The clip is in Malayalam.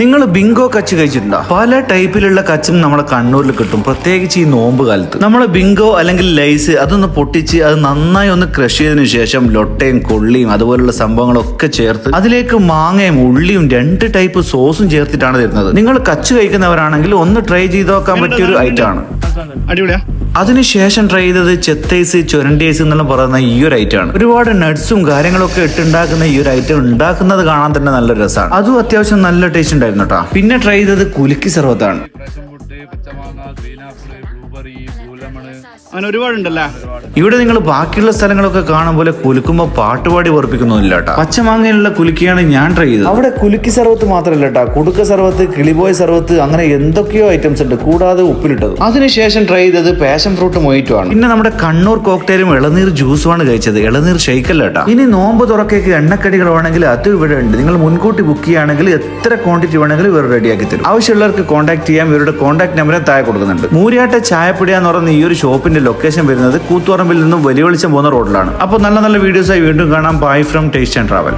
നിങ്ങൾ ബിങ്കോ കച്ച് കഴിച്ചിട്ടുണ്ടോ? പല ടൈപ്പിലുള്ള കച്ചും നമ്മുടെ കണ്ണൂരിൽ കിട്ടും. പ്രത്യേകിച്ച് ഈ നോമ്പ് കാലത്ത്. നമ്മൾ ബിങ്കോ അല്ലെങ്കിൽ ലൈസ് അതൊന്ന് പൊട്ടിച്ച് അത് നന്നായി ഒന്ന് ക്രഷ് ചെയ്തതിനു ശേഷം ലൊട്ടയും കൊള്ളിയും അതുപോലുള്ള സംഭവങ്ങളൊക്കെ ചേർത്ത് അതിലേക്ക് മാങ്ങയും ഉള്ളിയും രണ്ട് ടൈപ്പ് സോസും ചേർത്തിട്ടാണ് തരുന്നത്. നിങ്ങൾ കച്ച് കഴിക്കുന്നവരാണെങ്കിൽ ഒന്ന് ട്രൈ ചെയ്തു നോക്കാൻ പറ്റിയൊരു ഐറ്റം ആണ്. അടിപൊളിയാ? അതിനുശേഷം ട്രൈ ചെയ്തത് ചെത്തൈസ് ചുരണ്ടേസ് എന്നെല്ലാം പറയുന്ന ഈ ഒരു ഐറ്റം ആണ്. ഒരുപാട് നട്സും കാര്യങ്ങളൊക്കെ ഇട്ടുണ്ടാക്കുന്ന ഈ ഒരു ഐറ്റം ഉണ്ടാക്കുന്നത് കാണാൻ തന്നെ നല്ല രസമാണ്. അതും അത്യാവശ്യം നല്ല ടേസ്റ്റ് ഉണ്ടായിരുന്നു കേട്ടോ പിന്നെ ട്രൈ ചെയ്തത് കുലുക്കി സർവത്താണ് പാഷൻ ഫ്രൂട്ട് പച്ചമാങ്ങ ഗ്രീൻ ആപ്പിൾ ബ്ലൂബെറി പൂലമണ് അങ്ങനെ ഒരുപാടുണ്ടല്ലേ? ഇവിടെ നിങ്ങൾ ബാക്കിയുള്ള സ്ഥലങ്ങളൊക്കെ കാണാൻ പോലെ കുലുക്കുമ്പോ പാട്ടുപാടി ഉറപ്പിക്കുന്നൊന്നുമില്ല കേട്ടോ. പച്ചമാങ്ങയിലുള്ള കുലുക്കിയാണ് ഞാൻ ട്രൈ ചെയ്തത്. അവിടെ കുലുക്കി സർവത്ത് മാത്രമല്ല കേട്ടോ. കുടുക്ക സർവത്ത് കിളിബോയ് സർവത്ത് അങ്ങനെ എന്തൊക്കെയോ ഐറ്റംസ് ഉണ്ട്. കൂടാതെ ഉപ്പിലിട്ടത്. അതിനുശേഷം ട്രൈ ചെയ്തത് പാഷൻ ഫ്രൂട്ട് മൊയ്റ്റോ ആണ്. പിന്നെ നമ്മുടെ കണ്ണൂർ കോക്ടെയിലും ഇളനീർ ജ്യൂസും ആണ് കഴിച്ചത്. ഇളനീർ ഷെയ്ക്കല്ല കേട്ടോ. ഇനി നോമ്പ് തുറക്കേക്ക് എണ്ണക്കടികൾ വേണമെങ്കിൽ അത് ഇവിടെ ഉണ്ട്. നിങ്ങൾ മുൻകൂട്ടി ബുക്ക് ചെയ്യുകയാണെങ്കിൽ എത്ര ക്വാണ്ടിറ്റി വേണമെങ്കിലും ഇവർ റെഡിയാക്കി തരും. ആവശ്യമുള്ളവർക്ക് കോൺടാക്ട് ചെയ്യാം. ഇവരുടെ കോൺടാക്ട് നമ്പർ താഴെ കൊടുക്കുന്നുണ്ട്. മൂര്യാട്ട ചായപ്പൊടിയ എന്ന് പറയുന്ന ഈ ഒരു ഷോപ്പിന്റെ ലൊക്കേഷൻ വരുന്നത് കൂത്തുപറമ്പിൽ നിന്നും വലിയ വെളിച്ചം പോകുന്ന റോഡിലാണ് അപ്പോൾ നല്ല നല്ല വീഡിയോസായി വീണ്ടും കാണാം. Bye from taste and travel